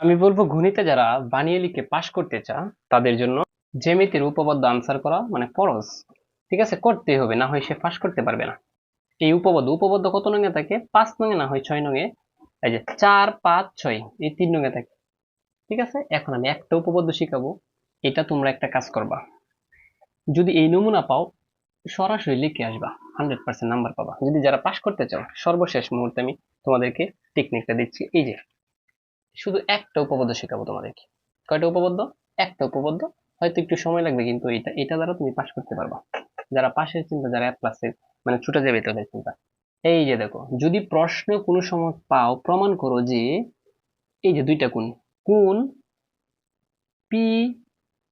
আমি বলব গণিতে যারা বানিয়ে লিখে পাশ করতে চা তাদের জন্য জ্যামিতির উপপাদ্য আনসার করা মানে ফরজ। ঠিক আছে? করতেই হবে, না হয় সে পাশ করতে পারবে না। এই উপপাদ্য উপপাদ্য কত নঙে থাকে? পাঁচ নঙে না হয় ছয় নঙে এই যে চার, পাঁচ, ছয়, এই তিন নঙে থাকে। ঠিক আছে? এখন আমি একটা উপপাদ্য শিখাবো, এটা তোমরা একটা কাজ করবা। যদি এই নমুনা পাও, সরাসরি লিখে আসবা হান্ড্রেড পার্সেন্ট নাম্বার পাবা। যদি যারা পাশ করতে চাও, সর্বশেষ মুহূর্তে আমি তোমাদেরকে টেকনিকটা দিচ্ছি, এই যে শুধু একটা উপপাদ্য শেখাবো তোমাদেরকে। কয়টা উপপাদ্য? একটা উপপাদ্য। হয়তো একটু সময় লাগবে, কিন্তু এটা এটা দ্বারা তুমি পাশ করতে পারবা। যারা পাশের চিন্তা, যারা এক ক্লাসের মানে ছুটে যাবে তাদের চিন্তা। এই যে দেখো, যদি প্রশ্ন কোনো সময় পাও, প্রমাণ করো যে এই যে দুইটা কোন কোন পি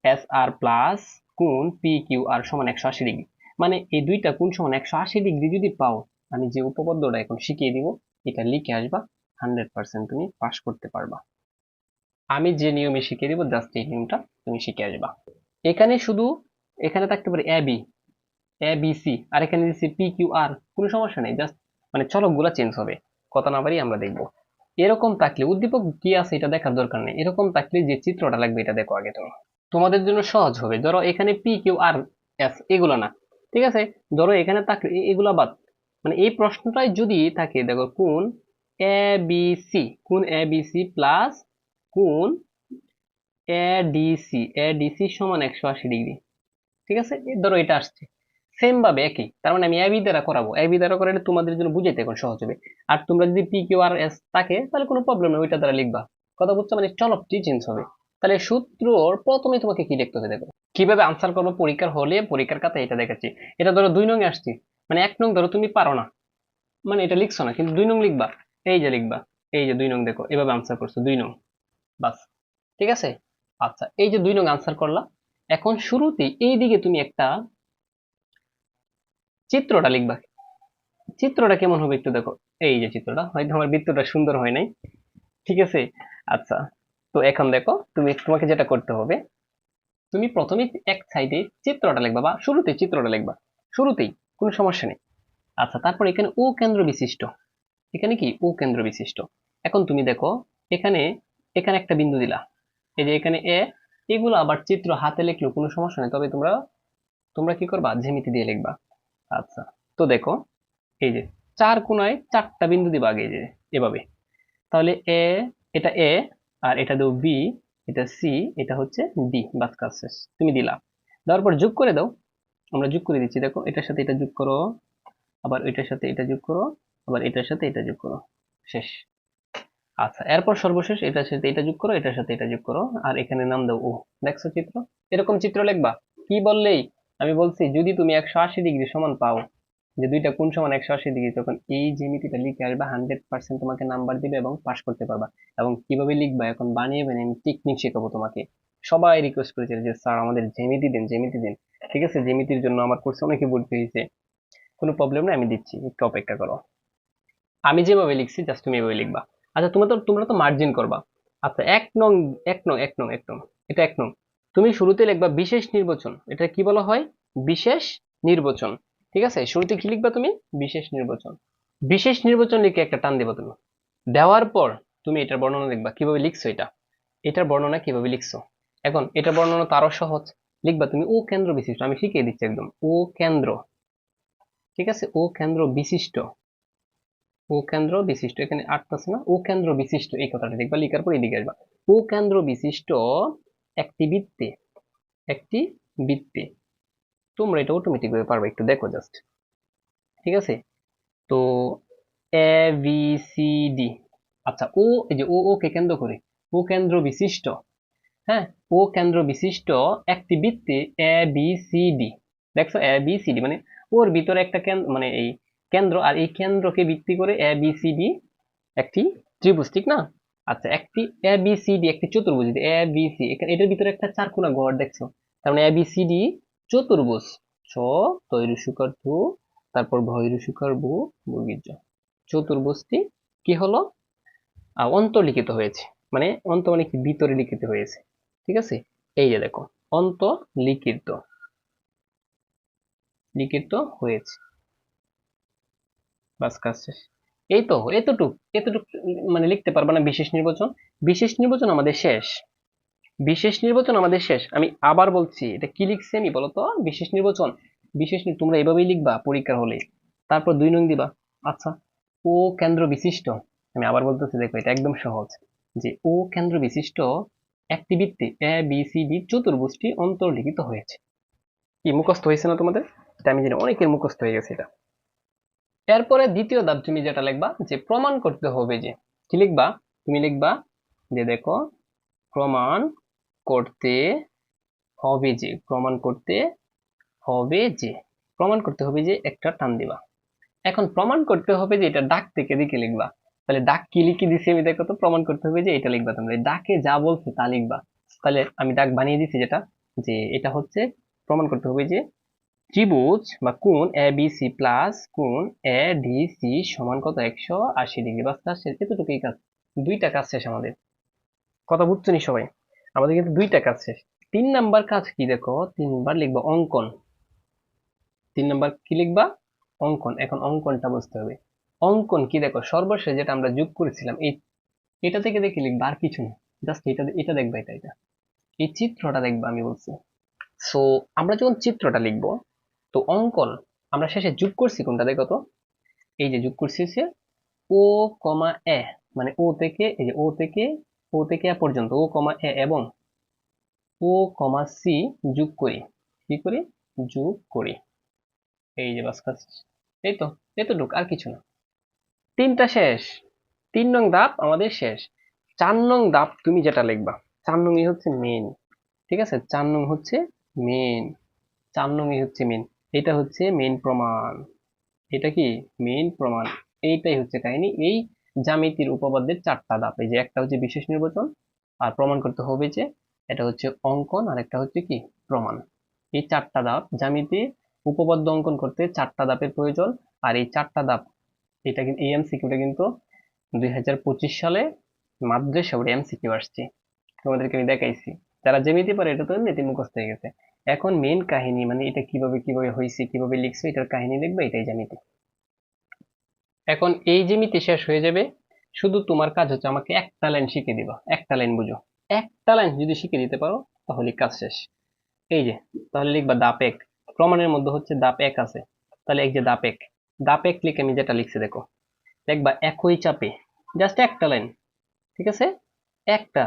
এস আর প্লাস কোন পি কিউ আর সমান একশো আশি ডিগ্রি মানে এই দুইটা কোন সমান একশো আশি ডিগ্রি যদি পাও, আমি যে উপপাদ্যটা এখন শিখিয়ে দিব, এটা লিখে আসবা। হান্ড্রেড পার্সেন্ট তুমি পাশ করতে পারবা। আমি যে নিয়মে শিখিয়ে দিব জাস্ট এই নিয়মটা তুমি শিখে আসবা। এখানে শুধু, এখানে থাকতে পারে A B A B C আর এখানে দিচ্ছি পি কিউ আর কোনো সমস্যা নেই জাস্ট মানে চলকগুলো চেঞ্জ হবে, কথা না পারি আমরা দেখব। এরকম থাকলে, উদ্দীপক কি আছে এটা দেখার দরকার নেই, এরকম থাকলে যে চিত্রটা লাগবে এটা দেখো আগে তুমি তোমাদের জন্য সহজ হবে, ধরো এখানে পি কিউ আর এস এগুলো না, ঠিক আছে? ধরো এখানে থাকলে এগুলা বাদ। মানে এই প্রশ্নটাই যদি থাকে, দেখো কোন এ বি সি কোন এ প্লাস কোন A D C A D C সমান একশো আশি ডিগ্রি ঠিক আছে? ধরো এটা আসছে। সেম ভাবে একই। তার মানে আমি এবি দ্বারা করাবো। এবি দ্বারা করালে তোমাদের জন্য বুঝাইতে এখন সহজ হবে। আর তোমরা যদি থাকে, তাহলে কোনো প্রবলেম নেই, ওইটা দ্বারা লিখবা। কথা বুঝছ? মানে চলকটি চেঞ্জ হবে। তাহলে সূত্রর প্রথমে তোমাকে কি দেখতে হবে দেখো। কীভাবে আনসার করব? পরীক্ষার হলে পরীক্ষার খাতায় এটা দেখাচ্ছি। এটা ধরো দুই নং আসছি। মানে এক নং ধরো তুমি পারো না। মানে এটা লিখছো না, কিন্তু দুই নং লিখবা। এই যে লিখবা, এই যে দুই নং দেখো, এভাবে আনসার করছ, দুই নং, বাস, ঠিক আছে? আচ্ছা এই যে দুই নং আনসার করলা, এখন শুরুতেই এই দিকে তুমি একটা চিত্রটা লিখবা। চিত্রটা কেমন হবে একটু দেখো। এই যে চিত্রটা, হয়তো আমার বৃত্তটা সুন্দর হয় নাই, ঠিক আছে? আচ্ছা তো এখন দেখো, তুমি, তোমাকে যেটা করতে হবে, তুমি প্রথমে এক সাইডে চিত্রটা লিখবা বা শুরুতে চিত্রটা লিখবা। শুরুতেই, কোনো সমস্যা নেই। আচ্ছা তারপর এখানে ও কেন্দ্র বিশিষ্ট। এখানে কি ও কেন্দ্র বিশিষ্ট। এখন তুমি দেখো, এখানে এখানে একটা বিন্দু দিলা। এই যে এখানে এ, এগুলো আবার চিত্র হাতে লিখলেও কোনো সমস্যা নেই, তবে তোমরা তোমরা কি করবা? জ্যামিতি দিয়ে লিখবা। আচ্ছা তো দেখো, এই যে চার কোনায় চারটা বিন্দু দিবা আগে যে, এভাবে। তাহলে এ, এটা এ, আর এটা দেও বি, এটা সি, এটা হচ্ছে ডি বাস কাজ শেষ। তুমি দিলা। দেওয়ার পর যোগ করে দাও। আমরা যোগ করে দিচ্ছি। দেখো, এটার সাথে এটা যোগ করো, আবার এটার সাথে এটা যোগ করো। আবার এটার সাথে এটা যোগ করো। শেষ। আচ্ছা এরপর সর্বশেষ এটার সাথে এটা যোগ করো, এটার সাথে এটা যোগ করো, আর এখানে নাম দাও ও। দেখছ চিত্র? এরকম চিত্র লিখবা। কি বললেই? আমি বলছি, যদি তুমি একশো আশি ডিগ্রি সমান পাও, যে দুইটা কোণ সমান একশো আশি ডিগ্রি, তখন এই জ্যামিতিটা লিখে আসবে, হান্ড্রেড পার্সেন্ট তোমাকে নাম্বার দিবে এবং পাস করতে পারবা। এবং কীভাবে লিখবা? এখন বানিয়ে বানিয়ে আমি টেকনিক শেখাবো তোমাকে। সবাই রিকোয়েস্ট করেছে যে, স্যার, আমাদের জ্যামিতি দিন জ্যামিতি দিন। ঠিক আছে? জ্যামিতির জন্য আমার কোর্সে অনেকে ভর্তি হয়েছে। কোনো প্রবলেম নেই, আমি দিচ্ছি। একটু অপেক্ষা করো। আমি যেভাবে লিখছি জাস্ট তুমি এভাবে লিখবা। আচ্ছা তোমরা তো তোমরা তো মার্জিন করবা। আচ্ছা এক নং এক নং এক নং এক নং, এটা এক নং। তুমি শুরুতে লিখবা বিশেষ নির্বাচন। এটা কি বলা হয়? বিশেষ নির্বাচন। ঠিক আছে? শুরুতে কি লিখবা তুমি? বিশেষ নির্বাচন। বিশেষ নির্বাচন লিখে একটা টান দেবা তুমি। দেওয়ার পর তুমি এটার বর্ণনা লিখবা। কীভাবে লিখছো এটা? এটার বর্ণনা কীভাবে লিখছো? এখন, এটার বর্ণনা তারও সহজ। লিখবা তুমি ও কেন্দ্র বিশিষ্ট। আমি শিখিয়ে দিচ্ছি একদম। ও কেন্দ্র। ঠিক আছে? ও কেন্দ্র বিশিষ্ট। ও কেন্দ্র বিশিষ্ট, এখানে আটটা আছে না? ও কেন্দ্র বিশিষ্ট, এই কথাটা দেখবা, লিখার পর এদিকে আসবা। ও কেন্দ্র বিশিষ্ট একটি বৃত্তে একটি বৃত্তে। তোমরা এটা অটোমেটিক ভাবে পারবে, একটু দেখো জাস্ট ঠিক আছে? তো এ বি সি ডি আচ্ছা ও, এই যে ও ও কে কেন্দ্র করে। ও কেন্দ্র বিশিষ্ট হ্যাঁ? ও কেন্দ্র বিশিষ্ট একটি বৃত্তে এ বি সি ডি দেখছ? এ বি সি ডি মানে ওর ভিতরে একটা কেন্দ্র মানে এই কেন্দ্র, আর এই কেন্দ্রকে ভিত্তি করে এ বি সি ডি একটি ত্রিভুজ ঠিক না? আচ্ছা একটি এ বি সি ডি একটি চতুর্ভুজ এ বি সি এটার ভিতরে একটা চারকোনা ঘর দেখছ? তার মানে এ বি সি ডি চতুর্ভুজ। ছ, তৈরি সুকার ধু তারপর ভৈরু সুকার ভু মুরগির জ চতুর্ভুজটি কি হলো? অন্তর্লিখিত হয়েছে। মানে অন্ত মানে কি? ভিতরে লিখিত হয়েছে। ঠিক আছে? এই যে দেখো অন্ত লিখিত লিখিত হয়েছে। বাস, কাজ শেষ। এই তো, এতটুক এতটুক মানে লিখতে পারবা না, বিশেষ নির্বাচন। বিশেষ নির্বাচন আমাদের শেষ। বিশেষ নির্বাচন আমাদের শেষ। আমি আবার বলছি, এটা কি লিখছি আমি বিশেষ নির্বাচন। বিশেষ তোমরা এভাবেই লিখবা হলে। তারপর দুই নং দিবা। আচ্ছা ও কেন্দ্র বিশিষ্ট। আমি আবার বলতেছি, দেখো, এটা একদম সহজ। যে ও কেন্দ্র বিশিষ্ট একটি বৃত্তি এ, বি, সি, ডি অন্তর্লিখিত হয়েছে। কি, মুখস্থ হয়েছে না তোমাদের? এটা আমি জানি, অনেকের মুখস্থ হয়ে গেছে এটা। এরপরে দ্বিতীয় ধাপ তুমি যেটা লিখবা, যে প্রমাণ করতে হবে যে, কি লিখবা? তুমি লিখবা যে দেখো, প্রমাণ করতে হবে যে, প্রমাণ করতে হবে যে, প্রমাণ করতে হবে যে একটা টান দিবা। এখন প্রমাণ করতে হবে যে এটা ডাক থেকে দিকে লিখবা। তাহলে ডাক কি লিখে দিছি আমি দেখো তো, প্রমাণ করতে হবে যে এটা লিখবা তোমরা। ডাকে যা বলছে তা লিখবা। তাহলে আমি ডাক বানিয়ে দিছি যেটা, যে এটা হচ্ছে প্রমাণ করতে হবে যে ত্রিভুজ বা কোণ এ বি সি প্লাস কোণ এ ডি সি সমান কত? একশো আশি ডিগ্রি বাস কাজ শেষ এতটুকুই কাজ। দুইটা কাজ শেষ আমাদের। কথা বুঝছ নি সবাই? আমাদের কিন্তু দুইটা কাজ শেষ। তিন নাম্বার কাজ কি দেখো? তিন নাম্বার লিখবা অঙ্কন। তিন নাম্বার কি লিখবা? অঙ্কন। এখন অঙ্কনটা বুঝতে হবে। অঙ্কন কি দেখো? সর্বশেষ যেটা আমরা যোগ করেছিলাম, এই এটা থেকে দেখে লিখবা আর কিছু না। জাস্ট এটা এটা দেখবা এটা এটা। এই চিত্রটা দেখবা আমি বলছি। সো আমরা যখন চিত্রটা লিখব তো অঙ্কন আমরা শেষে যোগ করছি কোনটা, দেখো তো? এই যে যোগ করছি হচ্ছে ও কমা এ মানে ও থেকে, এই যে ও থেকে ও থেকে এ পর্যন্ত, ও কমা এ এবং ও কমা সি যোগ করি। কি করি? যোগ করি। এই যে বাস কাজ, এই তো, এতটুক, আর কিছু না। তিনটা শেষ। তিন নং ধাপ আমাদের শেষ। চার নং ধাপ তুমি যেটা লিখবা। চার নং হচ্ছে মেন ঠিক আছে? চার নং হচ্ছে মেন চার নং হচ্ছে মেন এটা হচ্ছে মেন প্রমাণ। এটা কি? মেন প্রমাণ। এইটাই হচ্ছে কাহিনী। এই জ্যামিতির উপপাদ্যের চারটা ধাপ। এই যে একটা হচ্ছে বিশেষ নির্বাচন, আর প্রমাণ করতে হবে যে এটা হচ্ছে অঙ্কন, আর একটা হচ্ছে কি? প্রমাণ। এই চারটা ধাপ, জ্যামিতি, উপপাদ্য অঙ্কন করতে চারটা ধাপের প্রয়োজন। আর এই চারটা ধাপ, এটা কিন্তু এই এমসিকিউটা কিন্তু দুই হাজার পঁচিশ সালে মাদ্রাসা ওটা এমসিকিউ আসছে। তোমাদেরকে আমি দেখাইছি। যারা জ্যামিতি পারে এটা তো এমনিতে মুখস্থ হয়ে গেছে। এখন মেন কাহিনী মানে এটা কীভাবে কীভাবে হয়েছে কীভাবে লিখছে, এটার কাহিনী দেখবে, এটাই জ্যামিতি। এখন এই জ্যামিতি শেষ হয়ে যাবে, শুধু তোমার কাজ হচ্ছে আমাকে একটা লাইন শিখে দিবা, একটা লাইন বুঝো। একটা লাইন যদি শিখে দিতে পারো, তাহলে কাজ শেষ। এই যে, তাহলে লিখবা দাপ এক। প্রমাণের মধ্যে হচ্ছে দাপ এক আছে। তাহলে এক যে দাপ এক দাপ এক লিখে আমি যেটা লিখছি, দেখো। দেখবা একই চাপে জাস্ট একটা লাইন ঠিক আছে? একটা,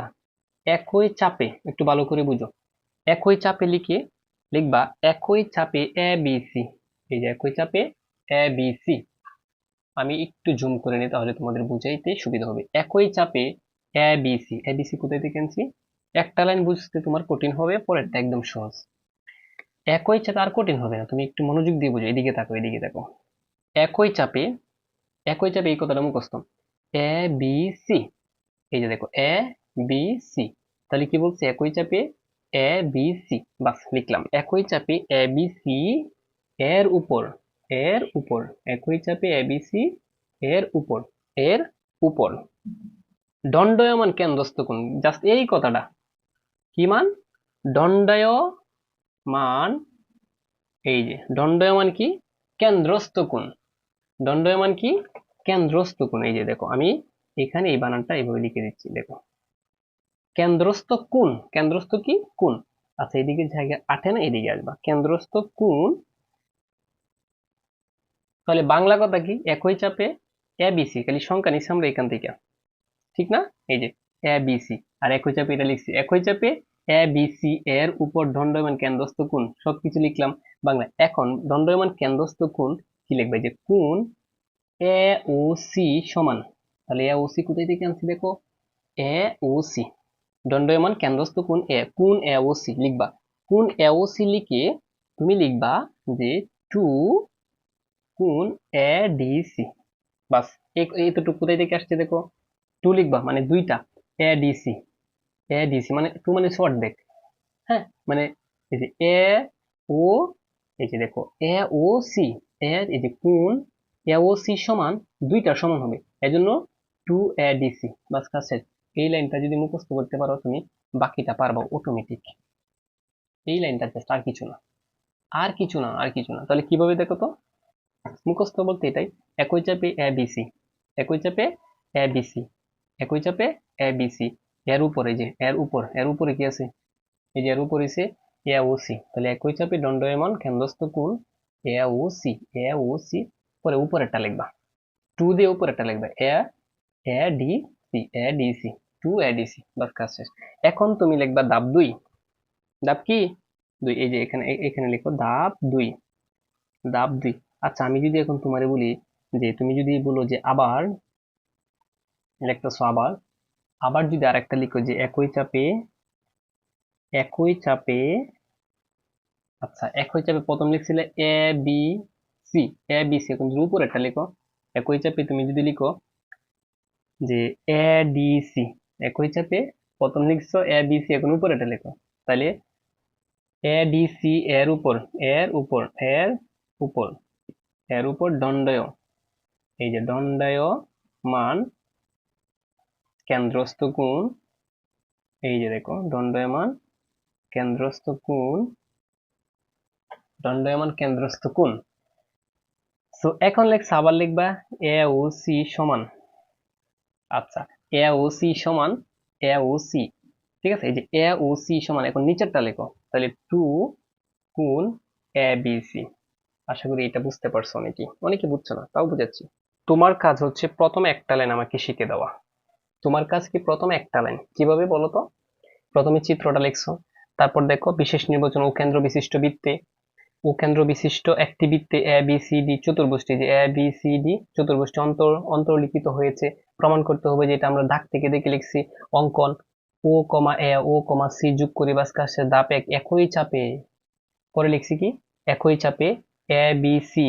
একই চাপে, একটু ভালো করে বুঝো। একই চাপে লিখে লিখবা একই চাপে এ বি সি এই যে একই চাপে এ বি সি আমি একটু জুম করে নিই তাহলে তোমাদের বুঝাইতে সুবিধা হবে। একই চাপে A B C A B C কোথায় থেকে আনছি? একটা লাইন বুঝতে তোমার কঠিন হবে, পরেরটা একদম সহজ। একই চাপে আর কঠিন হবে না, তুমি একটু মনোযোগ দিয়ে বুঝো, এদিকে থাকো এদিকে থাকো। একই চাপে একই চাপে এই কথাটা মুখস্থ। এ বি সি এই যে দেখো এ বি সি তাহলে কি বলছে? একই চাপে এ বি সি বাস, লিখলাম। একই চাপে এ বি সি এর উপর এর উপর। একই চাপে এ বি সি এর উপর এর উপর। দণ্ডায়মান কেন্দ্রস্থ কোণ। জাস্ট এই কথাটা। কি মান? দণ্ডায়মান, এই যে, দণ্ডায়মান কি? কেন্দ্রস্থ কোণ। দণ্ডায়মান কি? কেন্দ্রস্থ কোণ। এই যে, দেখো, আমি এখানে এই বানানটা এইভাবে লিখে দিচ্ছি, দেখো। কেন্দ্রস্থ কোন কেন্দ্রস্থ কি? কোন আচ্ছা এদিকে জায়গা আটে না এদিকে আসবা। কেন্দ্রস্থ কোন তাহলে বাংলা কথা কি? একই চাপে এ বিসি খালি সংখ্যা নিচ্ছি আমরা এখান থেকে। ঠিক না? এই যে এ বিসি আর একই চাপে এটা লিখছি। একই চাপে এ বিসি এর উপর দণ্ডায়মান কেন্দ্রস্থ কোণ, সবকিছু লিখলাম বাংলা। এখন দণ্ডায়মান কেন্দ্রস্থ কোণ কি লিখবে? যে কোণ এ ও সি সমান। তাহলে এ ও সি কোথায় থেকে আনছি দেখো? এ ও সি দণ্ডায়মান কেন্দ্রস্থ কোণ এ কোণ এ ও সি লিখবা। কোণ এ ও সি লিখে তুমি লিখবা যে টু কোণ এ ডি সি। বাস এইটুকু কোথায় থেকে আসছে দেখো? টু লিখবা মানে দুইটা, A D C, A D C মানে টু মানে শর্ট ব্যাক। হ্যাঁ মানে এই যে এ ও, এই যে দেখো, এ ও সি এর এই যে কোণ এ ও সি সমান দুইটা সমান হবে। এজন্য টু এ ডি সি, বাস কাজ শেষ। এই লাইনটা যদি মুখস্থ করতে পারো তুমি, বাকিটা পারবা অটোমেটিক এই লাইনটা জাস্ট আর কিছু না। আর কিছু না, আর কিছু না। তাহলে কীভাবে দেখো তো? মুখস্থ বলতে এটাই, একই চাপে এ বি সি একই চাপে এ বি সি একই চাপে এ বি সি এর উপরে যে, এর উপর, এর উপরে কি আছে? এই যে এর উপরে আছে এ ও সি তাহলে একই চাপে দণ্ডায়মান কেন্দ্রস্থ কোণ এ O C A O C পরে উপরেরটা লিখবা। টু দিয়ে উপরেরটা লিখবা। A A D C A D C two A D C বাস কাজ শেষ। এখন তুমি লিখবা দাব দুই। দাব কি? দুই, এই যে এখানে এখানে লিখো দাব দুই। দাব দুই। আচ্ছা আমি যদি এখন তোমারে বলি যে, তুমি যদি বলো যে আবার, লিখতেছো আবার আবার যদি আরেকটা লিখো যে একই চাপে একই চাপে আচ্ছা একই চাপে প্রথম লিখছিলে A B C A B C এখন যদি উপরেরটা লিখো, একই চাপে তুমি যদি লিখো যে এ ডি সি একই চাপে প্রথম লিখছো এ বি সি এখন উপরে এটা লিখো। তাহলে এ ডি সি এর উপর এর উপর এর উপর এর উপর দণ্ডয় এই যে দণ্ডয় মান কেন্দ্রস্থ কোণ, এই যে দেখো দণ্ডায়মান কেন্দ্রস্থ কোণ দণ্ডায়মান কেন্দ্রস্থ কোণ। সো এখন লেখ আবার লিখবা এ ও সি সমান। আচ্ছা এ ও সি সমান এ ও সি, ঠিক আছে? এই যে এ ও সি সমান, এখন নিচেরটা লেখো। তাহলে টু কোণ এ বি সি। আশা করি এটা বুঝতে পারছ অনেকে অনেকে বুঝছ না, তাও বুঝাচ্ছি। তোমার কাজ হচ্ছে প্রথম একটা লাইন আমাকে শিখে দেওয়া। তোমার কাজ কি প্রথম একটা লাইন? কীভাবে বলো তো? প্রথমে চিত্রটা লিখছো। তারপর দেখো, বিশেষ নির্বাচন ও কেন্দ্র বিশিষ্ট বৃত্তে ও কেন্দ্র বিশিষ্ট একটি বৃত্তে এ বি সি ডি চতুর্ভুজটি যে এ বি সি ডি চতুর্ভুজটি অন্তর, অন্তর্লিখিত হয়েছে। প্রমাণ করতে হবে যে এটা আমরা দাগ থেকে দেখে লিখছি। অঙ্কন ও কমা এ ও কমা সি যোগ করি বাস কাছে দাপ এক একই চাপে। পরে লিখছি কি? একই চাপে এ বি সি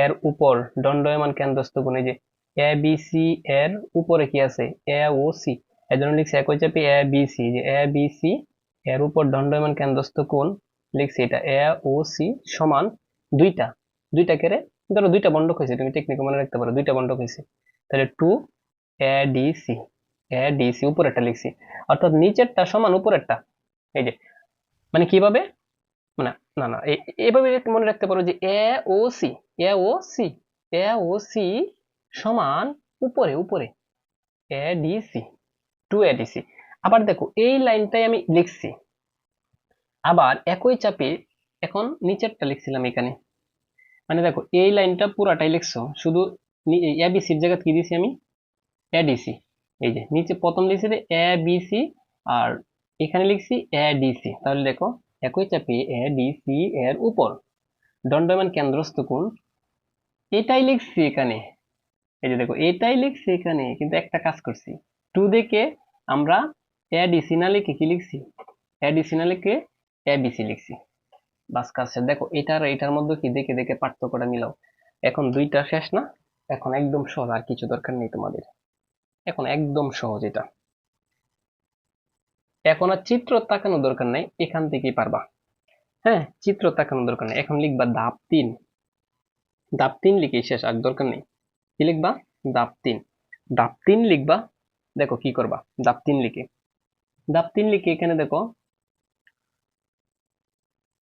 এর উপর দণ্ডায়মান কেন্দ্রস্থ কোণে যে এ বি সি এর উপরে কি আছে? এ ও সি এর জন্য লিখছি একই চাপে এ বি সি যে এ বি সি এর উপর দণ্ডায়মান কেন্দ্রস্থ কোণ লিখছি এটা এ, ও, সি সমান দুইটা। দুইটা কেরে ধরো দুইটা বন্ধক হয়েছে, তুমি টেকনিক মনে রাখতে পারো, দুইটা বন্ধক হয়েছে। তাহলে two A D C A D C উপরেরটা লিখছি। অর্থাৎ নিচেরটা সমান উপরেরটা। এই যে মানে কীভাবে? মানে না না এভাবে মনে রাখতে পারো যে A O C A O C A O C সমান উপরে উপরে। A D C two A D C আবার দেখো, এই লাইনটাই আমি লিখছি। আবার একই চাপে এখন নিচেরটা লিখছিলাম এখানে। মানে দেখো, এই লাইনটা পুরাটাই লিখছো, শুধু এ বি সির জায়গা কি দিছি আমি? এ ডি এই যে, নিচে প্রথম লিখছি এ বি সি আর এখানে লিখছি এ ডি সি তাহলে দেখো, একই চাপে এ ডি সি এর উপর। দণ্ডায়মান কেন্দ্রস্থ কোণ, এটাই লিখছি এখানে। এই যে দেখো, এটাই লিখছি এখানে, কিন্তু একটা কাজ করছি। টু দেখে আমরা এ ডি সি না লিখে কি লিখছি? এ ডি না লিখে এ বি সি লিখছি। বাস কাজ দেখো, এটার এটার মধ্যে কি? দেখে দেখে পার্থক্যটা মিলাও এখন দুইটা শেষ না? এখন একদম সহজ, আর কিছু দরকার নেই তোমাদের। এখন একদম সহজ এটা। এখন আর চিত্র তাকানোর দরকার নাই, এখান থেকেই পারবা। হ্যাঁ চিত্র তাকানো দরকার নেই। এখন লিখবা ধাপ তিন। ধাপ তিন লিখে শেষ, আর দরকার নেই। কি লিখবা? ধাপ তিন। ধাপ তিন লিখবা, দেখো কি করবা। ধাপ তিন লিখে। ধাপ তিন লিখে এখানে দেখো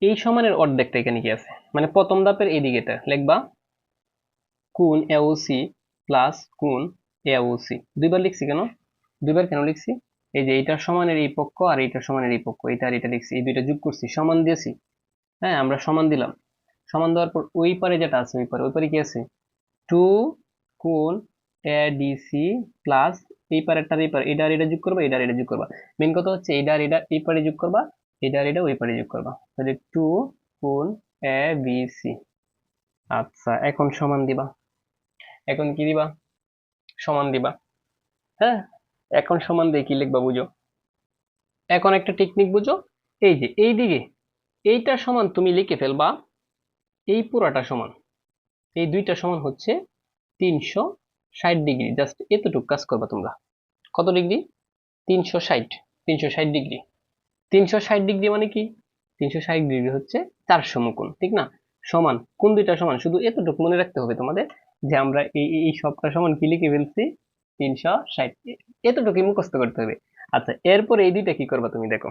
এই সমানের অর্ধেকটা এখানে কি আছে? মানে প্রথম ধাপের এই লিখবা কোণ এওসি প্লাস কোণ এওসি দুইবার লিখছি কেন? দুইবার কেন লিখছি? এই যে এইটার সমানের এই পক্ষ আর এইটার সমানের এই পক্ষ এটা আর এটা লিখছি, এই দুইটা যোগ করছি, সমান দিয়েছি। হ্যাঁ আমরা সমান দিলাম। সমান দেওয়ার পর ওই পারে যেটা আছে, ওই পারে ওই পারে কি আছে? টু কোণ এ ডি সি প্লাস এই পারেরটার এই পারে এটা আর এটা যোগ করবা এটা আর এটা যোগ করবা। মেন কথা হচ্ছে এটা আর এটা এই পারে যোগ করবা এটা আর এটা ওই পারে যোগ করবা। তাহলে টু কোণ এ বি সি আচ্ছা এখন সমান দিবা। এখন কি দিবা? সমান দিবা। হ্যাঁ এখন সমান দিয়ে কি লিখবা বুঝো? এখন একটা টেকনিক বুঝো। এই যে, এই দিকে, এইটা সমান তুমি লিখে ফেলবা, এই পুরাটা সমান। এই দুইটা সমান হচ্ছে তিনশো ষাট ডিগ্রি। জাস্ট এতটুকু কাজ করবা তোমরা। কত ডিগ্রি? তিনশো ষাট। তিনশো ষাট ডিগ্রি। তিনশো ষাট ডিগ্রি মানে কি? তিনশো ষাট ডিগ্রি হচ্ছে চার সমকোণ, ঠিক না? সমান, কোন দুইটা সমান? শুধু এতটুকু মনে রাখতে হবে তোমাদের যে আমরা এই, এই- সবটা সমান কি লিখে ফেলছি? তিনশো ষাট, এতটুকুই মুখস্থ করতে হবে। আচ্ছা এরপর এই দুইটা কি করবা তুমি দেখো।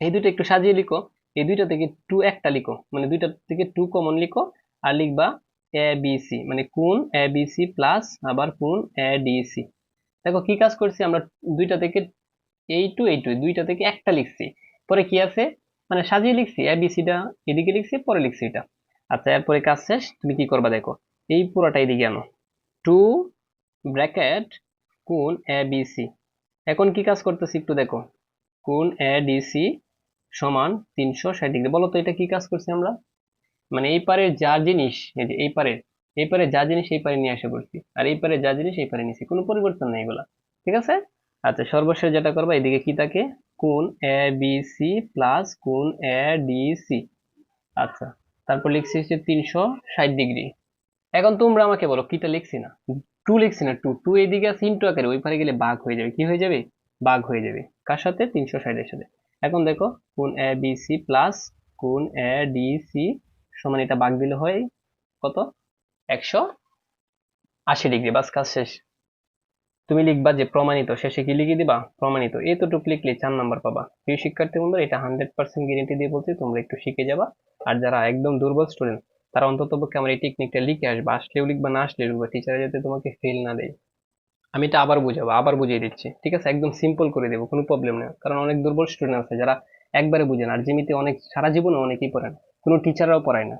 এই দুইটা একটু সাজিয়ে লিখো। এই দুইটা থেকে টু একটা লিখো মানে দুইটা থেকে টু কমন লিখো আর লিখবা এ বি সি মানে কোন এ বি সি প্লাস আবার কোন এ ডি সি দেখো কি কাজ করছি, আমরা দুইটা থেকে এই টু এই টু দুইটা থেকে একটা লিখছি। পরে কি আছে? মানে সাজিয়ে লিখছি এ বি সিটা এদিকে লিখছি, পরে লিখছি এটা। আচ্ছা এরপরে কাজ শেষ, তুমি কি করবা দেখো? এই পুরোটা এদিকে আনো। টু ব্র্যাকেট কোণ এ বি সি এখন কি কাজ করতেছি একটু দেখো। কোন এ ডি সি সমান তিনশো ষাট ডিগ্রি। বলো তো, এটা কি কাজ করছি আমরা? মানে এই পারের যা জিনিস, এই যে এই পারের এই পারে যা জিনিস, এই পারে নিয়ে আসা করছি আর এই পারে যা জিনিস, এই পারে নিয়েছি। কোনো পরিবর্তন নেই এগুলা। ঠিক আছে? আচ্ছা সর্বশেষ যেটা করবা, এদিকে কি থাকে? কোন এ, বি, সি প্লাস কোন এ, ডি, সি। আচ্ছা তারপর লিখছি হচ্ছে তিনশো ষাট ডিগ্রি। এখন তোমরা আমাকে বলো, কিটা লিখছি না? টু লিখছি না, টু। টু এদিকে আছে ইন্টু আকারে, ওই পারে গেলে বাঘ হয়ে যাবে। কি হয়ে যাবে? বাঘ হয়ে যাবে। কার সাথে? তিনশো ষাটের সাথে। এখন দেখো, কোন এ, বি, সি প্লাস কোন এ, ডি, সি সমান এটা বাঘ দিলে হয় কত? একশো আশি ডিগ্রি। বাস, কাজ শেষ। তুমি লিখবা যে প্রমাণিত, শেষে কি লিখে দিবা? প্রমাণিত। এতটুকু লিখলে চার নাম্বার পাবা। প্রিয় শিক্ষার্থী বন্ধুরা, এটা হান্ড্রেড পার্সেন্ট গ্যারেন্টি দিয়ে বলছি, তোমরা একটু শিখে যাবা। আর যারা একদম দুর্বল স্টুডেন্ট তারা অন্তত পক্ষে আমার এই টেকনিকটা লিখে আসবে। আসলেও লিখবা, না আসলে লিখবা টিচার যাতে তোমাকে ফেল না দেয়। আমি এটা আবার বুঝাবো, আবার বুঝিয়ে দিচ্ছি। ঠিক আছে? একদম সিম্পল করে দেবো, কোনো প্রবলেম নেই। কারণ অনেক দুর্বল স্টুডেন্ট আছে, যারা একবারে বুঝে না। আর যেমিতে অনেক, সারা জীবনে অনেকেই পড়ে না। কোনো টিচাররাও পড়ায় না।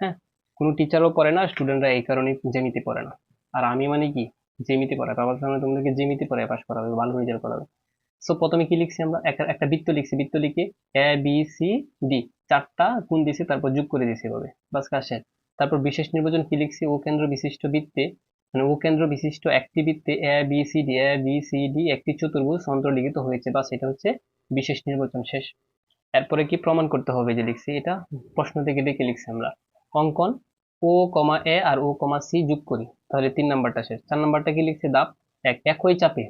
হ্যাঁ? কোনো টিচারও পড়ে না স্টুডেন্টরা এই কারণে জেমিতে পড়ে না। আর আমি মানে কি? জেমিতে পড়াই বাবার সামনে তোমাদেরকে জেমিতে পড়ায় পাশ করাবে, ভালো রেজাল্ট করাবে। সো প্রথমে কি লিখছি আমরা? একটা একটা বৃত্ত লিখছি। বৃত্ত লিখে এ বি সি ডি চারটা গুণ দিয়েছি, তারপর যোগ করে দিয়েছি এভাবে। বাস কাজ শেষ। তারপর বিশেষ নির্বাচন কি লিখছি? ও কেন্দ্র বিশিষ্ট বৃত্তে মানে ও কেন্দ্র বিশিষ্ট একটি বৃত্তে A B C D A B C D একটি চতুর্ভুজ অন্তর্লিখিত হয়েছে। বাস, এটা হচ্ছে বিশেষ নির্বাচন শেষ। এরপরে কি প্রমাণ করতে হবে যে লিখছি? এটা প্রশ্ন থেকে দেখে লিখছি আমরা। অঙ্কন ও কমা এ আর ও কমা সি যোগ করি। তাহলে তিন নাম্বারটা শেষ। চার নাম্বারটা কি লিখছে? দাপ এক। একই চাপে।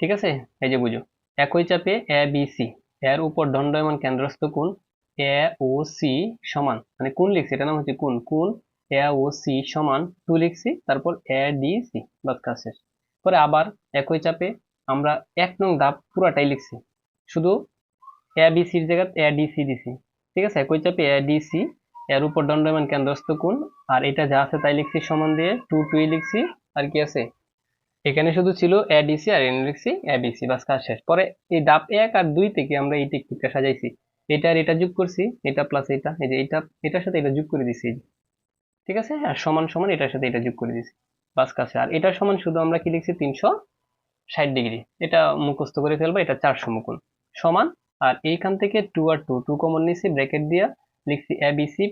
ঠিক আছে? এই যে বুঝো। একই চাপে এ, বি, সি। এর উপর দণ্ডায়মান কেন্দ্রস্থ কোণ এ, ও, সি সমান। মানে কোন লিখছি। এটা নাম হচ্ছে কোন কোন এ, ও, সি সমান টু লিখছি। তারপর এ, ডি, সি। বাস শেষ। পরে আবার একই চাপে আমরা এক নং দাপ পুরাটাই লিখছি। শুধু এ, বি সির জায়গায় এ, ডি, সি দিছি। ঠিক আছে? একই চাপে এ, ডি, সি এর উপর দণ্ডায়মান কেন্দ্রস্থ কোণ। আর এটা যা আছে তাই লিখছি সমান দিয়ে টু টুই লিখছি। আর কি আছে? এখানে শুধু ছিল এডিসি আর এন লিখছি এবিসি বাস কাজ শেষ। পরে এই ডাব এক আর দুই থেকে আমরা এই টেকনিকটা সাজাইছি। এটা আর এটা যোগ করছি, এটা প্লাস এটা, এই যে এটা, এটার সাথে এটা যোগ করে দিছি। ঠিক আছে? আর সমান সমান এটার সাথে এটা যোগ করে দিছি। বাস কাছে আর এটার সমান শুধু আমরা কি লিখছি? তিনশো ষাট ডিগ্রি। এটা মুখস্থ করে ফেলব, এটা চারশো মুকুল সমান। আর এইখান থেকে টু আর টু টু কমন নিছি ব্র্যাকেট দিয়া লিখছি এবিসি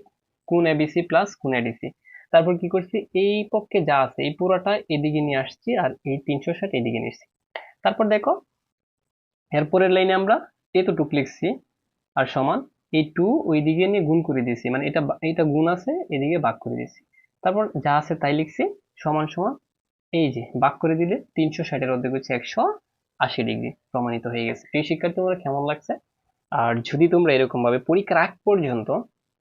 কোন এবিসি প্লাস কোন এডিসি তারপর কি করছি? এই পক্ষে যা আছে, এই পুরোটা এদিকে নিয়ে আসছি আর এই তিনশো ষাট এদিকে নিয়েছি তারপর দেখো এরপরের লাইনে আমরা এতটুক লিখছি, আর সমান এই টু ওই দিকে নিয়ে গুণ করে দিয়েছি মানে এটা এটা গুণ আছে, এদিকে ভাগ করে দিয়েছি। তারপর যা আছে তাই লিখছি, সমান সমান এই যে, ভাগ করে দিলে তিনশো ষাটের অর্ধেক হচ্ছে একশো আশি ডিগ্রি, প্রমাণিত হয়ে গেছে। প্রিয় শিক্ষার্থী তোমরা কেমন লাগছে? আর যদি তোমরা এরকম ভাবে পরীক্ষার আগ পর্যন্ত,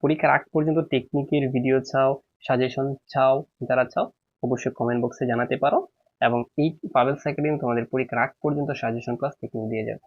পরীক্ষার আগ পর্যন্ত টেকনিকের ভিডিও চাও সাজেশন চাও, যারা চাও, অবশ্যই কমেন্ট বক্সে জানাতে পারো এবং এই পাবেলস একাডেমি তোমাদের পরীক্ষার আগ পর্যন্ত সাজেশন ক্লাস টেকনিক দিয়ে যাবে।